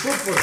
Super.